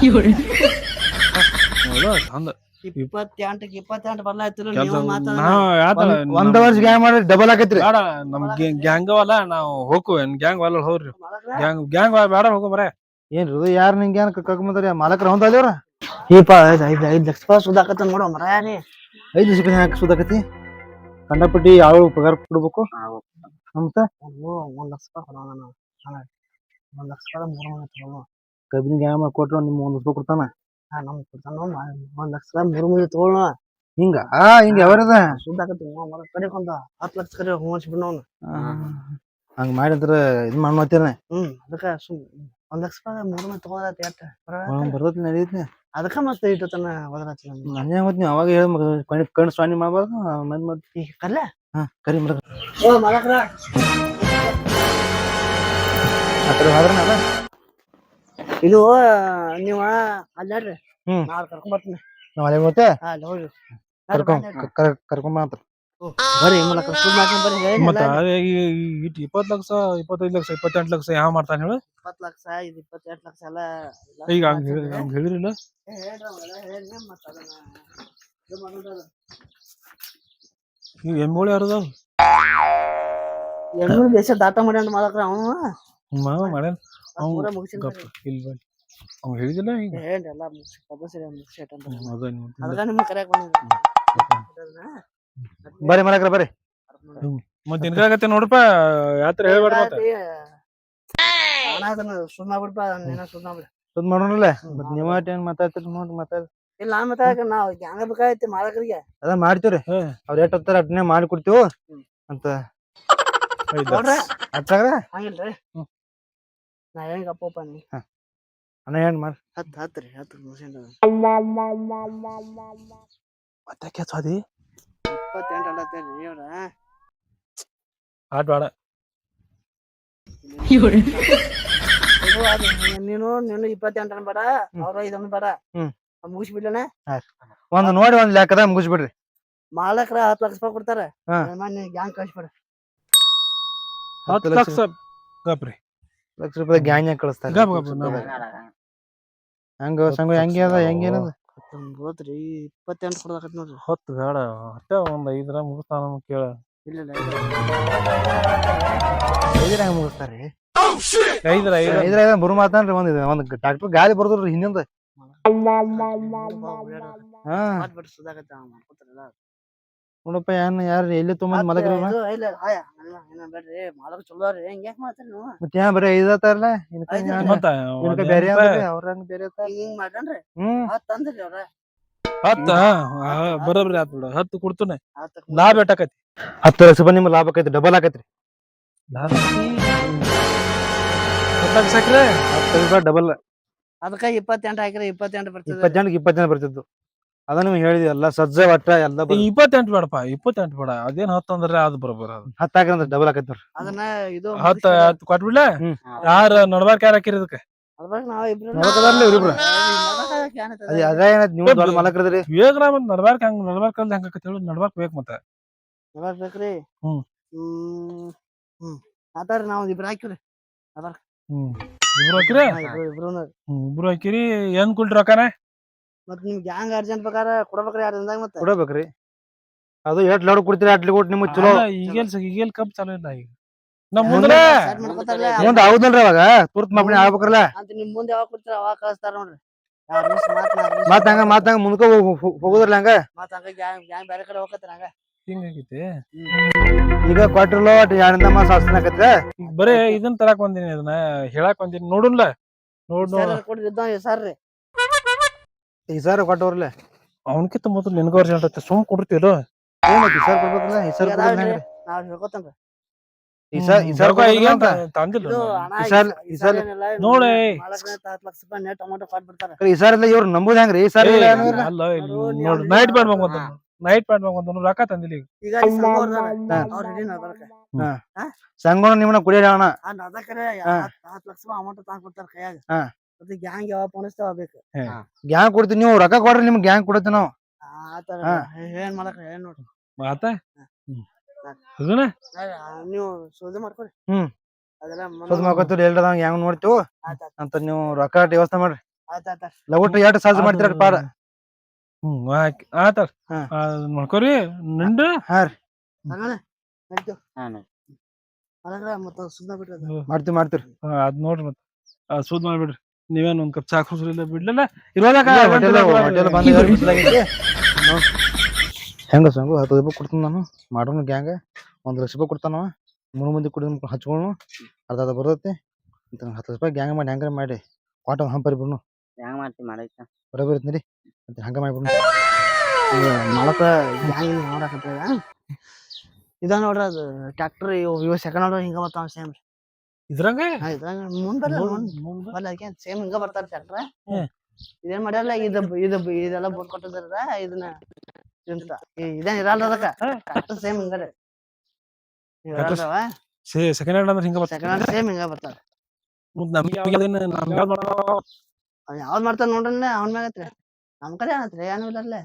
ಅಂದ ಇಪ್ಪತ್ತೆಂಟಕ್ಕೆ ಇಪ್ಪತ್ತೆಂಟು ಬರ್ಲಾಯ್ತಿಲ್ಲ ಕೆಲ್ಸ ನೀವು ಮಾತಾಡ ನಾವ್ ಯಾತಲ್ಲ ಒಂದ್- ಒಂದ್ ವರ್ಷ ಗ್ಯಾಂಗ್ ಮಾಡಿ ಡಬಲ್ ಆಕೈತ್ರಿ. ಬೇಡ ನಮ್ ಗ್ಯಾಂಗ್ ಅವಲ್ಲ ನಾವು ಗ್ಯಾಂಗ್ ವಾಲ ಹೋಗ್ರಿ. ಗ್ಯಾಂಗ್ ಗ್ಯಾಂಗ್ ಬೇಡ ಹೋಗೋ ಬರೇ ಏನ್ ಯಾರ ನಿಂಗೆ ಏನ್ ಕಕ್ಕ ಮಾಲಕರ ಹೊಂದ್ರ ಅಲ್ರಿ ಈಪ ಐದು ಐದು ಐದು ಲಕ್ಷ ರೂಪಾಯಿ ಸುಧಾಕತ್ತ ನೋಡೋ ಮರಾರಿ ಐದು ಲಕ್ಷ ಯಾಕೆ ಸುಧಾಕತಿ ಕಂಡಪಟ್ಟಿ ಯಾವ ಪಗಾರ ಕೊಡ್ಬೇಕು. ಅಂತ? ಒಂದ್ ಲಕ್ಷ ರೂಪಾಯಿ ಕೊಡೋಣ. ಒಂದ್ ಲಕ್ಷ ರೂಪಾಯಿ ಮೂರು ಮನೆ ಕಬ್ಬಿನ ಗ್ಯಾಮ ಕೊಟ್ರು ನಿಮ್ಮ ಒಂದ್ ರೂಪಾಯಿ ಕೊಡ್ತಾನ? ಹಾ ನಮ್ ಕೊಡ್ತಾನ ಒಂದ್ ಲಕ್ಷ ರೂಪಾಯಿ ಮೂರು ಮನೆ ತಗೊಳ್ಳೋ ಹಿಂಗ? ಆ ಹಿಂಗ ಯಾವ್ರದ ಸುಧಾಕತ್ತಿ ಮರ ಕಡೆಕೊಂದ ಹತ್ತು ಲಕ್ಷ ಕಡೆ ಹೋಗಿಸ್ಬಿಡ್ ಅವ್ನು ಹಂಗ ಮಾಡಿದ್ರ ಇದ್ ಮಾಡ್ಮತ್ತೇನೆ ಹ್ಮ್ ಅದಕ್ಕ ಸುಮ್ ಒಂದ್ ಲಕ್ಷ ರೂಪಾಯಿ ಮೂರು ಮನೆ ತಗೊಳತ್ ಎಟ್ಟ ಬರ್ತೈತಿ ನಡೀತಿ ಅದಕ್ಕ ಮತ್ತೆ ಇಟ್ಟು ತನ ಹೋದ್ರತಿ ನನ್ನೇ ನೀವು ಅವಾಗ ಹೇಳ ಕಣ್ ಕಣ್ ಸ್ವಾನಿ ಮಾಡ್ಬಾರ್ದು ಮಂದ್ ಮಾಡಿ ಈಗ ಕರ್ಲೆ? ಹಾ ಕರಿ ಓ ಇದು ನೀವ ಅಲ್ಲಾಡ್ರಿ? ನಾನು ಕರ್ಕೊಂಡ್ ಬರ್ತೀನಿ. ನಾವ್ ಅಲ್ಲೇ ಹಾ ಕರ್ಕೊಂಡ್ ಕರ್ಕೊಂಡ್ ಅಂತ. ಬರ್ರಿ ಹೇಳಿ ಮತ್ತ ಇಟ್ ಇಪ್ಪತ್ ಲಕ್ಷ ಇಪ್ಪತ್ತೈದ್ ಲಕ್ಷ ಇಪ್ಪತ್ತೆಂಟ್ ಲಕ್ಷ ಯಾವ ಮಾಡ್ತಾನೆ ಹೇಳು? ಇಪ್ಪತ್ತು ಲಕ್ಷ ಇದು ಇಪ್ಪತ್ತೆಂಟು ಲಕ್ಷ ಎಲ್ಲ ಈಗ ಹಂಗ ಹಂಗ ಹೇಳಿರಿಲ್ಲ ಅದನ್ನ ಎಮ್ಗೋಳಿ ಯಾರದಾವ ಎಣ್ಣೆ ಬೇಸ ದಾಟ ಮಾಡ್ಯಾನ ಮಾಡಕ್ರ ಅವನು. ಮಾವ ಮಾಡ್ಯಾನ ಅವ್ನ್ ಗಪ್ಪ ಇಲ್ಲ ಬೈ ಅವ್ನು ಹೇಳಿದಿಲ್ಲ ಈಗ? ಹೇಳ್ರಿ ಎಲ್ಲ ಮುಗಿಸಿ ಪದಸರಿ ಮುಗಿಸಿ ಅಂತ ಹ್ಮ್, ಅದ ನೀವು ಅದಕ್ಕ ನಿಮ್ಗೆ ಕರೆಯಕ್ ಬಂದಿದ್ದೆ. ಬರ್ರಿ ಮರಕ್ರ ಬರ್ರಿ. ಮತ್ ನಿನ್ಗಾಗತ್ತೆ ನೋಡಪ್ಪ ಯಾತ್ರ ಹೇಳ್ಬೇಡ ಮತ್ತೆ. ಸುಣ್ಣ ಬಿಡ್ಪ ಅದನ್ನ ಸುಣ್ಣ ಬಿಡ ಸುದ್ ಮಾಡೋಣಲ್ಲ ಮತ್ ನೀವ ಏನ್ ಮಾತಾಡ್ತೀರಿ ನೋಡ್ರಿ ಮಾತಾಡ್ರಿ ಇಲ್ಲ ನಾ ಮತ್ತೆ ನಾವು ಹ್ಯಾಂಗ ಬೇಕಾಗೈತಿ ಮಾಲಕರಿಗೆ? ಅದ ಮಾಡ್ತೀವ್ರಿ. ಅವ್ರ ಎಷ್ಟ್ ಹತ್ತಾರ ಅಟ್ನೇ ಮಾಡಿ ಕೊಡ್ತೀವಿ ಅಂತ. ಹತ್ತಾಗ್ರ? ಹಂಗಿಲ್ರಿ. ನಾ ಹೆಂಗ್ ಅಪ್ಪಪ್ಪ ನೀ. ಅಣ್ಣ ಏನ್ ಮಾಡ್. ಹತ್ತು ಹತ್ರಿ ಹತ್ತು ಮತ್ತೆ ಕೆಲ್ಸಾದಿ ಇಪ್ಪತ್ತೆಂಟು ಅಲ್ಲತ್ತೇರಿ ಇವ್ರ? ಆಟ್ ಬೇಡ ನೀನು ನೀನು ಇಪ್ಪತ್ತೆಂಟು ಅನ್ ಬೇಡ ಅವ್ರ ಹ್ಮ್. ಮುಗಿಸ್ಬಿಡ್ಲನ? ಒಂದ್ ನೋಡಿ ಒಂದ್ ಲೆಕ್ಕದ ಮುಗಿಸ್ಬಿಡ್ರಿ. ಮಾಲಕ್ರ ಹತ್ತು ಲಕ್ಷ ರೂಪಾಯಿ ಕೊಡ್ತಾರ. ಹಾ. ಗ್ಯಾಂಗ್ ಕಳಿಸ್ಬಿಡ. ಹತ್ತು ಲಕ್ಷ. ಗಪ್ರಿ. ಲಕ್ಷ ರೂಪಾಯಿ ಗ್ಯಾಂಗ್ ಕಳಿಸ್ತಾರ? ಗಪ್ ಗಪ್ ಹಂಗ ಸಂಗ ಹೆಂಗೆ ಅದ ಹೆಂಗೇನದ ಹೋದ್ರಿ ಇಪ್ಪತ್ತೆಂಟು ಕೊಡ್ದಾಕತ್ ನೋಡ್ರಿ ಹೊತ್ತು ಬೇಡ ಅಷ್ಟ ಒಂದು ಐದರ ಮುಗಿಸ್ತಾನ ಕೇಳ ಇಲ್ಲ ಇಲ್ಲ ಐದರ ಹೆಂಗ್ ಮುಗಿಸ್ತಾರಿ ಐದರ ಐದ ಐದರ ಐದ ಬರು ಮಾತಾನ್ರಿ ಒಂದ್ ಇದು, ಒಂದ್ ಟ್ರಾಕ್ಟರ್ ಗಾಳಿ ಬರ್ದ್ರಿ ಹಿಂದಿಂದ ಹಾ ಮಾಡ್ಬಿಟ್ಟು ಮಾಡ್ಕೊತಾರಲ್ಲ ನೋಡಪ್ಪ ಏನ್ ಯಾರು ಎಲ್ಲಿ ತುಂಬ ಮಲಗ್ರಿ ಇದು ಇಲ್ಲ ಹಾಯ ಅಲ್ಲ ಏನ ಬೇಡ್ರಿ ಮಾಲಕ್ ಚಲೋ ರೀ ಹೆಂಗ್ ಯಾಕೆ ಮಾಡ್ತೀರಿ ನೀವು? ಮತ್ತೆ ಏನ್ ಬರೀ ಮತ್ತ ಇನ್ಕ ಹಿಂಗ್ ಮಾಡ್ರಿ ಹ್ಮ್. ಹತ್ತು ಅಂದ್ರಿ ಅವ್ರ. ಹತ್ತ? ಬರೋಬ್ರಿ ಆತ್ ಬಿಡ. ಹತ್ತು ಕೊಡ್ತಾನೆ. ಲಾಭ ಎಟ್ಟಾಕತಿ? ಹತ್ತು ಲಕ್ಷ ರೂಪಾಯಿ ನಿಮ್ ಲಾಭ ಆಕೈತಿ ಡಬಲ್ ಆಕೈತ್ರಿ. ಲಾಭ? ಹತ್ತು ಲಕ್ಷ ಹಾಕ್ರೆ? ಹತ್ತು ರೂಪಾಯಿ ಡಬಲ್ ಅದಕ್ಕ ಇಪ್ಪತ್ತೆಂಟು ಹಾಕಿರಿ ಇಪ್ಪತ್ತೆಂಟು ಬರ್ತದೆ. ಇಪ್ಪತ್ತೆಂಟು ಇಪ್ಪತ್ತೆಂಟು ಬರ್ತಿದ್ದು. ಅದ ನಿಮ್ಗೆ ಹೇಳಿದ್ವಿ ಎಲ್ಲ ಸಜ್ಜ ಒಟ್ಟ ಎಲ್ಲ ಇಪ್ಪತ್ತೆಂಟು ಬೇಡಪ್ಪ ಇಪ್ಪತ್ತೆಂಟು ಬೇಡ. ಅದೇನ್ ಹತ್ತು ಅಂದ್ರೆ ಅದು ಬರೋಬ್ಬರ ಅದು. ಡಬಲ್ ಆಕೈತಿ ನೋಡ್ರಿ. ಅದನ್ನ ಇದು ಹತ್ತ ಹತ್ತು ಕೊಟ್ಬಿಡ್ಲ? ಹ್ಮ್. ಯಾರ ನಡ್ಬಾರ್ಕ ಯಾರ ಹಾಕಿರಿ ಇದಕ್ಕೆ ಮತ್ ನಡ್ಬಾರ್ಕ ಹಂಗ ನಡ್ಬಾರ್ಕ ಅಂದ್ರೆ ಹೆಂಗ ಹೇಳು ನಡ್ಬಾರ್ಕ ಬೇಕು ಮತ್ತ. ಬೇಕ್ರಿ? ಹ್ಮ್. ಹ್ಮ್ ಆತಾರ ನಾವ್ ಇಬ್ರು ಹಾಕಿವ್ರಿ. ಹ್ಮ್. ಇಬ್ರು ಹಾಕಿರಿ? ಇಬ್ರು. ಹ್ಮ್ ಇಬ್ರು ಹಾಕಿರಿ. ಏನ್ ಕುಲ್ರಿ ರೊಕ್ಕನ? ಮತ್ ನಿಮ್ಗೆ ಗ್ಯಾಂಗ್ ಅರ್ಜೆಂಟ್ ಬೇಕಾರ ಕೊಡ್ಬೇಕ್ರಿ ಎರಡ್ ದಿನದಾಗ ಮತ್ತೆ? ಕೊಡಬೇಕ್ರಿ. ಅದು ಎಟ್ ಲಾಡು ಕೊಡ್ತೀರಿ ಅಟ್ಲಿ ಕೊಟ್ಟು ನಿಮ್ಗೆ ಚಲೋ. ಈಗೆಲ್ ಈಗೆಲ್ ಕಪ್ ಚಲೋ ಇಲ್ಲ ಈಗ. ನಮ್ ಮುಂದೆ ಮುಂದೆ ಹೌದಲ್ರಿ ಅವಾಗ. ತುರ್ತ್ ಮಾಪಣಿ ಆಗ್ಬೇಕ್ರಲ್ಲ. ಅಂತ ನಿಮ್ ಮುಂದೆ ಯಾವಾಗ ಕೊಡ್ತೀರ ಅವಾಗ ಕಳಿಸ್ತಾರ ನೋಡ್ರಿ. ಮಾತಂಗ ಮಾತ್ ಹಂಗ ಮತ್ ಹಂಗ ಮುಂದ್ಕ ಹೋಗುದ್ರಲ್ಲ ಹಂಗ. ಮತ್ ಹಂಗ ಗ್ಯಾಂಗ್ ಗ್ಯಾಂಗ್ ಬೇರೆ ಕಡೆ ಹೋಗತ್ತಾರ ಹಂಗ? ಹಿಂಗಾಗೈತಿ. ಈಗ ಕೊಟ್ಟಿರ್ಲೋ ಲೋಟ್ ಯಾರಿಂದ ಮಾಸ ಆಸ್ತಿನಾಕತ್ರ ಆಗತ್ತ ಬರೇ ಇದನ್ ತರಕ್ ಬಂದಿನಿ ಅದನ್ನ ಹೇಳಕ್ ಬಂದಿನಿ. ನೋಡುನ್ಲ? ನೋಡ್ ನೋಡ್. ಸರ್ ಕೊಡ್ರಿ ಇದ್ದ ಸರ್ ರೀ. ಈ ಸರ್ ಕೊಟ್ಟವ್ರಲ್ಲ ಅವನಕಿಂತ ಮೊದಲು ನಿನಗ ಅರ್ಜೆಂಟ್ ಐತೆ ಸುಮ್ ಕೊಡ್ತಿರೋ ಏನೈತಿ ಸರ್ ಕೊಡ್ಬೇಕಲ್ಲ ಈ ಸರ್ ಕೊಡೋದ್ ಹೆಂಗ್ರಿ? ನಾವ್ ಹೇಳ್ಕೊತಂಗ ಈ ಸರ್ ಈ ಸರ್ ಈಗ ಅಂತ. ತಂದಿಲ್ಲ ಇದು ನಾನು. ಹಣ ಈ ಸಲ- ಈ ಈ ಸಲ- ಏನಿಲ್ಲ, ನೋಡೆ. ಮಾಲಕ್ನೇ ಹತ್ತ್ ಲಕ್ಷ ರೂಪಾಯಿ ನೆಟ್ ಅಮೌಂಟ್ ಕೊಟ್ಟು ಬಿಡ್ತಾರ ಈ ಸರ್ ಇಲ್ಲ ಇವ್ರು ನಂಬುದ್ ಹೆಂಗ್ರಿ ಈ ಸರ್ ಏ, ಇಲ್ಲ ಏನೂ ಅಲ್ಲ ಇಲ್ಲಿ ನೋಡ್ ನೈಟ್ ರೊಕ್ಕ ತಂದಿಲ್ಲ ಈಗ ಈಗ ಸಂಘ ಅವ್ರ್ದಾರ. ಅವ್ರ್. ಸಂಗಣ ನಿಮ್ಮನ್ನ ಕುಡಿಯೋಣ ಅಣ್ಣ ಆ ಅದಕ್ಕರೆ ಹಾ. ಹತ್ತ್ ಹತ್ತ್ ಲಕ್ಷ ರೂಪಾಯಿ ಕೊಡ್ತಾರ ಕೈಯಾಗ ಹಾ. ಮತ್ತೆ ಗ್ಯಾಂಗ್ ಯಾವಾಗ ಪೋಣಿಸ್ತಾವ ಬೇಕು ಗ್ಯಾಂಗ್ ಕೊಡ್ತೀವಿ ನೀವು ರೊಕ್ಕ ಕೊಡ್ರಿ ನಿಮ್ಗೆ ಗ್ಯಾಂಗ್ ಕೊಡತ್ತಿ ನಾವು. ಆತರ ಹಾ. ಏನ್ ಮಾಡಕ್ ಏನ್ ನೋಡ್ರಿ. ಮಾತ? ಇದನ್ನ ಆ, ನೀವು ಸೋದೆ ಮಾಡ್ಕೊರಿ. ಹ್ಮ್. ಅದೆಲ್ಲ ಸುತ್ತ ಮಾಡ್ಕೊತೀವಿ ಎಲ್ರ ಹೆಂಗ್ ನೋಡ್ತೀವಿ. ಅಂತ ನೀವು ರೊಕ್ಕ ಅಷ್ಟ್ ವ್ಯವಸ್ಥೆ ಮಾಡ್ರಿ. ಆಯ್ತಾಯ್ತ ಲವಟ್ ಎಷ್ಟು ಸಾಜ್ ಮಾಡ್ತೀರ ಪಾರ ಪಾಡ. ಹ್ಮ್. ಆಯ್ತ್ ಆತ ಹಾ. ಮಾಡ್ಕೊರಿ ನಿಂಡ ಹಾ ರೀ. ಹಂಗನೆ ನಡೀತು. ಹಾ ಅದ್ರ ಮತ್ತ ಸುಮ್ಮನೆ ಬಿಟ್ರಿ ಮಾಡ್ತೀವಿ ಮಾಡ್ತೀರಿ ಅದ್ ನೋಡ್ರಿ ಮತ್ತೆ ಸೂದ್ ಮಾಡ್ಬಿಡ್ರಿ. ನೀವೇನ್ ಒಂದ್ ಕಪ್ ಚಾ ಬಿಡ್ಲಿಲ್ಲ? ಇರೋದಾಗ. ಹೆಂಗ ಸಂಗು ಹತ್ತು ರೂಪಾಯಿ ಕೊಡ್ತೀನಿ ನಾನು. ಮಾಡೋಣ ಗ್ಯಾಂಗ್. ಒಂದ್ ಲಕ್ಷ ರೂಪಾಯಿ ಕೊಡ್ತಾನವ. ಮೂರು ಮಂದಿ ಕುಡಿ ಹಚ್ಕೊಳ್ಳು ಅರ್ಧ ಅರ್ಧ ಬರ್ತೈತಿ. ಅಂತ ಹತ್ತು ರೂಪಾಯಿ ಗ್ಯಾಂಗ್ ಮಾಡಿ ಹೆಂಗಾರ ಮಾಡಿ. ಆಟ ಹಂಪರಿ ಬಿಡ್ನು. ಹೆಂಗ್ ಮಾಡ್ತಿ ಮಾಡೈತ ಬರೋಬರ್ ಇರ್ತೀನಿ ಅಂತ ಹಂಗ ಮಾಡ್ಬಿಡ್ನು. ಮಾಡಕ ಗ್ಯಾಂಗ್ ನೋಡಕತ್ತ ಇದ ನೋಡ್ರಿ ಅದು ಟ್ರ್ಯಾಕ್ಟರ್ ಇವ ಸೆಕೆಂಡ್ ಆರ್ಡರ್ ಹಿಂಗ ಬರ್ತಾವ ಸೇಮ್ ಇದ್ರಂಗ? ಇದ್ರಾಗ. ಮುಂದ್ ಬರ್ಲ ಮುಂದ್ ಬರ್ಲ ಸೇಮ್ ಹಿಂಗ ಬರ್ತಾರ ಹ್ಮ್. ಇದೇನ್ ಮಾಡ್ಯಾರಲ್ಲ ಇದು ಇದು ಇದೆಲ್ಲ ಬೋರ್ಡ್ ಕೊಟ್ಟಿದ್ರ ಇದನ್ನ ಇಂತ ಇದೇನ್ ಇರಲ್ಲ ಅದಕ್ಕ. ಟ್ರ್ಯಾಕ್ಟರ್ ಸೇಮ್ ಹಿಂಗರೆ ಸೆಕೆಂಡ್ ಹ್ಯಾಂಡ್ ಅಂದ್ರೆ ಹಿಂಗ ಸೆಕೆಂಡ್ ಹ್ಯಾಂಡ್ ಸೇಮ್ ಹಿಂಗ ಬರ್ತಾರ. ನಮ್ಗೆ ನಮ್ಗೆ ಯಾವ್ದ್ ಮಾಡ್ತಾನ ನೋಡ್ರಿ ಅವ್ನ ಮ್ಯಾಗ ಐತ್ರಿ ನಮ್ ಕಡೆ ಏನತ್ರಿ ಏನು ಇಲ್ಲರ್ಲೆ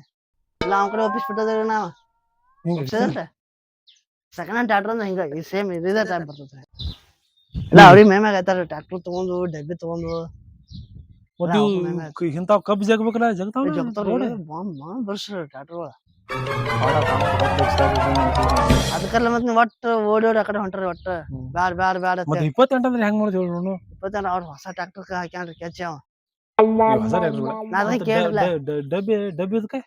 ಇಲ್ಲ ಅವ್ನ ಕಡೆ ಒಪ್ಪಿಸ್ ಬಿಟ್ಟದ್ರಿ ನಾವ್. ಸೆಕೆಂಡ್ ಹ್ಯಾಂಡ್ ಟ್ಯಾಟ್ರ್ ಅಂದ್ರೆ ಹಿಂಗ ಈ ಸೇಮ್ ಇದೇ ಟೈಪ್ ಬರ್ತೈತೆ ಇಲ್ಲ ಅವ್ರಿಗೆ ಮೇ ಮ್ಯಾಗ ಐತಾರ ಟ್ರ್ಯಾಕ್ಟರ್ ತಗೊಂಡು ಡಬ್ಬಿ ತಗೊಂಡು. ಮತ್ತೆ ಇವು ಕ- ಇಂತಾವ್ ಕಬ್ಬ್ ಜಗಬೇಕಲ್ಲ ಜಗತಾವ ಬಾಂಬ್ ಬರ್ಸ್ರಿ ಟ್ರ್ಯಾಕ್ಟರ್ ಅದಕ್ಕೆಲ್ಲ ಮತ್ ನೀವ್ ಒಟ್ಟ ಓಡಿ ಓಡಿ ಆ ಕಡೆ ಹೊಂಟ್ರಿ ಒಟ್ಟ. ಬ್ಯಾಡ ಬ್ಯಾಡ ಬ್ಯಾಡ ಮತ್ತೆ ಇಪ್ಪತ್ತೆಂಟು ಅಂದ್ರೆ ಹೆಂಗ್ ಮಾಡಿದ್ವಿ ನೋಡು ಇಪ್ಪತ್ತೇನು ಅವ್ರ ಹೊಸ ಟ್ರ್ಯಾಕ್ಟರ್ ಹಾಕ್ಯಾನ್ರಿ ಕೆಚ್ಚ ಅವ. ಈ ಹೊಸ tractor ಬಿಡ. ನಾ ಅದನ್ನ ಮತ್ತೆ ಕೇಳಿಲ್ಲ ಡ- ಡ- ಡಬ್ಬಿ ಡಬ್ಬಿ ಇದಕ್ಕೆ?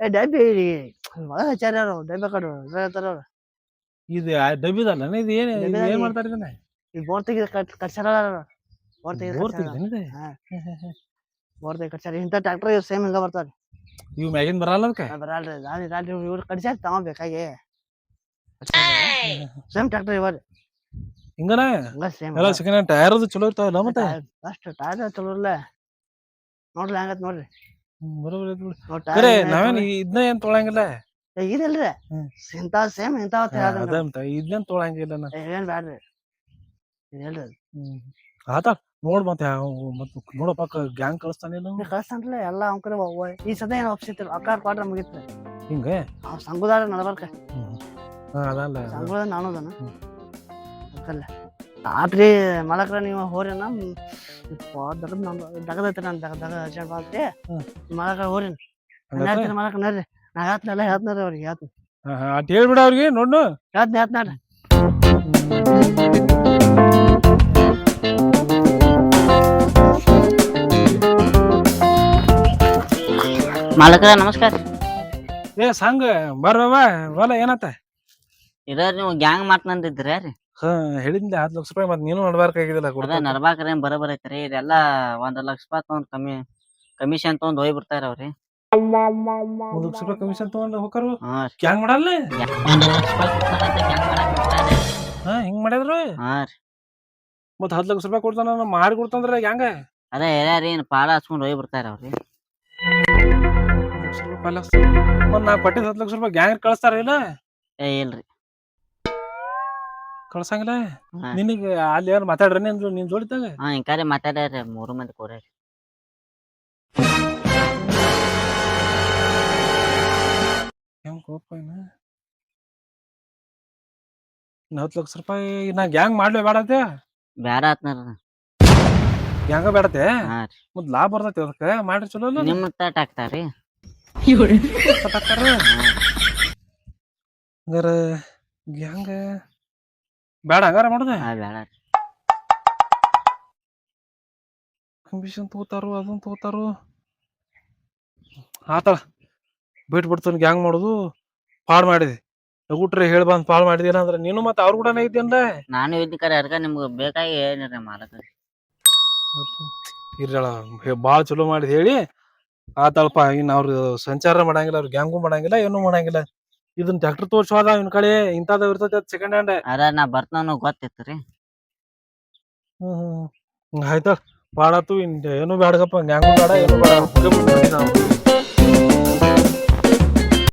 ಏ ಡಬ್ಬಿ ಒಳ ಹಚ್ಚಾರ ಅವ್ರು ಡಬ್ಬಿ ಕಡೆ ಹೇಳ್ತಾರ ಅವ್ರು. ಇದು ಆ ಡಬ್ಬಿದಲ್ಲ ಇದು ಏನ್ ಡಬ್ಬಿದಾಗ ಏನ್ ಮಾಡ್ತಾರೆ ಇದನ್ನ? ಈ ಬೋರ್ ತೆಗಿ ಕಟ್ ಕಟ್ಸಾರ ಬೋರ್ ತೆಗಿ ಬೋರ್? ಹಾ. ಬೋರ್ ತೆಗಿ ಕಟ್ಸಾರ ಇಂಥ ಟ್ರ್ಯಾಕ್ಟರ್ ಸೇಮ್ ಹಿಂಗ ಬರ್ತಾರ ಇವ್ ಮ್ಯಾಗಿನ್ ಬರಲ್ಲ ಅದಕ್ಕೆ ಬರಲ್ರಿ. ನಾನು ರಾಣಿ ಇವ್ರು ಕಟ್ಸಾರ ತಾವ ಬೇಕಾಗಿ. ಸೇಮ್ ಟ್ರ್ಯಾಕ್ಟರ್ ಇವರಿ ಹಿಂಗನ? ಸೇಮ್ ಎಲ್ಲ ಸೆಕೆಂಡ್ ಟೈರ್ ಅದು ಚಲೋ ಇರ್ತಾವಲ್ಲ ಮತ್ತೆ? ಅಷ್ಟು ಟೈರ್ ಚಲೋ ಇಲ್ಲ ನೋಡ್ರಿ ಹಂಗತ್ ನೋಡ್ರಿ. tyre ನಾವೇನ್ ಇದನ್ನ ಏನ್ ತೊಳಂಗಿಲ್ಲ? ಇದಿಲ್ರಿ. ಇಂಥ ಸೇಮ್ ಅದ ಇದನ್ನ ತೊಳಂಗಿಲ್ಲ ಏನ್ ಬ್ಯಾಡ್ರಿ. ಆತ ನೋಡ್ ಮತ್ತೆ ಯಾವ ಮತ್ ನೋಡಪ್ಪ ಗ್ಯಾಂಗ್ ಕಳಿಸ್ತಾನಿಲ್ಲ ನೀ ಕಳ್ಸ್ತನ್ರಿ ಎಲ್ಲ ಅವ್ನ ಕಡೆ ಒ- ಒ- ಈ ಸದ ಏನ್ ಒಪ್ಸಿತ್ರಿ ಅಕ್ಕ ಕ್ವಾಟ್ರ ಮುಗಿತ್ರಿ ಹಿಂಗೆ? ಅವ್ ಸಂಗುದಾರ ನಡಬರ್ಕ. ಹಾ ಅದಲ್ಲ ಸಂಗುದ ನಾನೋದನ? ಹ್ಮ್. ಆತ್ರಿ ಮಲಕ್ರ ನೀವು ಹೋರೇನ? ದಗದ್ ನಮ್ ನನ್ ದಗ ದಗ ಅರ್ಜೆಂಟ್ ಬಾತ್ರಿ ಹ್ಮ್. ಮಲಕ್ರ? ಹೇಳ್ತೀನಿ ಮಲಕ್ರ ನಡ್ರಿ. ನಾ ಹೇಳ್ತೀನಲ್ಲ ಹೇಳ್ತೀನರಿ ಅವ್ರಿಗೆ ಹೇಳ್ತೀನಿ. ಹಾ, ಹಾ, ಅಟ್ ಹೇಳ್ಬಿಡ ಅವ್ರಿಗೆ ನೋಡ್ನು. ಹೇಳ್ತೀನಿ ಹೇಳ್ತೀನಿ ಮಾಲಕರ ನಮಸ್ಕಾರ. ಏ ಸಂಘ ಬರ್ಬಾ ಬಲ ಏನತ್ತ? ಇದ್ರ ನೀವು ಗ್ಯಾಂಗ್ ಮಾತನಂದಿದ್ರ ರೀ? ಹಾ ಹೇಳಿದ್ಲೆ ಹತ್ತು ಲಕ್ಷ ರೂಪಾಯಿ ಮತ್ತೆ ನೀನು ನಡ್ಬಾರ್ಕಾಗಿದ್ದಿಲ್ಲ ಅದ ಕೊಡ್ತಾ ನಡ್ಬಾಕ್ರ ಏನ್ ಬರಬರ ಐತ್ರಿ ಇದೆಲ್ಲ ಒಂದ್ ಲಕ್ಷ ರೂಪಾಯಿ ತಗೊಂಡ್ ಕಮ್ಮಿ ಕಮಿಷನ್ ತಗೊಂಡ್ ಹೋಗಿ ಬಿಡ್ತಾರ ಅವ್ರಿ ಒಂದ್ ಲಕ್ಷ ರೂಪಾಯಿ ಕಮಿಷನ್ ತಗೊಂಡು ಹೋಕರು ಹಾ ರೀ. ಮಾಡಲ್ಲ? ಒಂದ್ ಲಕ್ಷ ರೂಪಾಯಿ ಕೊಡ್ತಾರಂತ gang ಮಾಡಾಕ್ ಬಿಡ್ತಾರ್ರಿ. ಹಾ ಹಿಂಗ್ ಮಾಡಿದ್ರು? ಹಾ ರೀ. ಮತ್ ಹತ್ತು ಲಕ್ಷ ರೂಪಾಯಿ ಕೊಡ್ತಾನ ಮಾರಿ ಕೊಡ್ತಂದ್ರೆ ಹೆಂಗ ಅದೇ ಹೇಳ್ಯಾರಿ ಏನ್ ಪಾಡ ಹಚ್ಕೊಂಡ್ ಹೋಗಿ ಬಿಡ್ತಾರ ಅವ್ರಿ ಲಕ್ಷ ಮತ್ ನಾ ಕೊಟ್ಟಿದ್ ಹತ್ತು ಲಕ್ಷ ರೂಪಾಯಿ ಗ್ಯಾಂಗ್ ಕಳಿಸ್ತಾರ ಇಲ್ಲ? ಏ ಇಲ್ರಿ. ಕಳ್ಸಂಗಿಲ್ಲ? ಹಾ. ನಿನಗ ಅಲ್ಲಿ ಏನ್ ಮಾತಾಡ್ರಿ ನಿನ್ ಜೋ- ನಿನ್ ಜೋಡಿತಾಗ ಹಾ ಹಿಂಗಾರಿ ಮಾತಾಡ್ಯಾರ ಮೂರು ಮಂದಿ ಕೋರ್ಯಾರಿ ಹೆಂಗ್ ಕೋಪ ಇನ್ನು? ಹತ್ತು ಲಕ್ಷ ರೂಪಾಯಿ ನಾ ಗ್ಯಾಂಗ್ ಮಾಡ್ಲೇ ಬೇಡತ್ತೆ ಬ್ಯಾಡ ಆತ್ನಾರ ಗ್ಯಾಂಗ ಬೇಡತ್ತೆ? ಹಾ ರೀ. ಮತ್ ಲಾಭ ಬರ್ತೈತಿ ಅದಕ್ಕೆ? ಮಾಡ್ರಿ ಚಲೋ ನಿಮ್ಮ ನಿಮ್ ತಟ್ ಹಂಗಾರ ಗ್ಯಾಂಗ? ಬೇಡ ಹಂಗಾರ ಮಾಡುದ. ಕಮಿಷನ್ ತಗೋತಾರು ಅದನ್ನ ತಗೋತಾರು. ಆತಳ ಬಿಟ್ ಬಿಡ್ತಾನೆ ಗ್ಯಾಂಗ್ ಮಾಡುದು. ಪಾಡ್ ಮಾಡಿದೆ. ಊಟ್ರೆ ಹೇಳಿ ಬಂದ್ ಪಾಳ್ ಮಾಡಿದಿಲ್ಲ ಅಂದ್ರೆ ನೀನು ಮತ್ತೆ ಅವ್ರ ಕೂಡ ಇದ್ದೇನಲ್ಲ ನಾನು ಇದ್ದ ಕರೆ ಅದಕ್ಕ ನಿಮ್ಗೆ ಬೇಕಾಗಿ ಏನಿರ ಮಾಲಕ. ಇರಲ್ಲ ಭಾಳ ಚಲೋ ಮಾಡಿದ್ ಹೇಳಿ. ಆತಳಪ್ಪ ಇನ್ನು ಅವ್ರ ಸಂಚಾರ ಮಾಡಂಗಿಲ್ಲ ಅವ್ರು ಗ್ಯಾಂಗು ಮಾಡಂಗಿಲ್ಲ ಏನು ಮಾಡಂಗಿಲ್ಲ. ಇದನ್ನ ಟ್ಯಾಕ್ಟರ್ ತೋರ್ಸೋದ ಇವ್ನ ಕಡೆ ಇಂಥದ್ದು ಇರ್ತೈತೆ ಸೆಕೆಂಡ್ ಹ್ಯಾಂಡ್ ಅದ ನಾ ಬರ್ತಾನ ಗೊತ್ತಿತ್ತು ರೀ. ಹ್ಮ್ ಹ್ಮ್ ಆಯ್ತಾ ಬಾಳಾತು ಇನ್ ಏನು ಬ್ಯಾಡಗಪ್ಪ ಗ್ಯಾಂಗು ಬೇಡ ಏನು ಬೇಡ.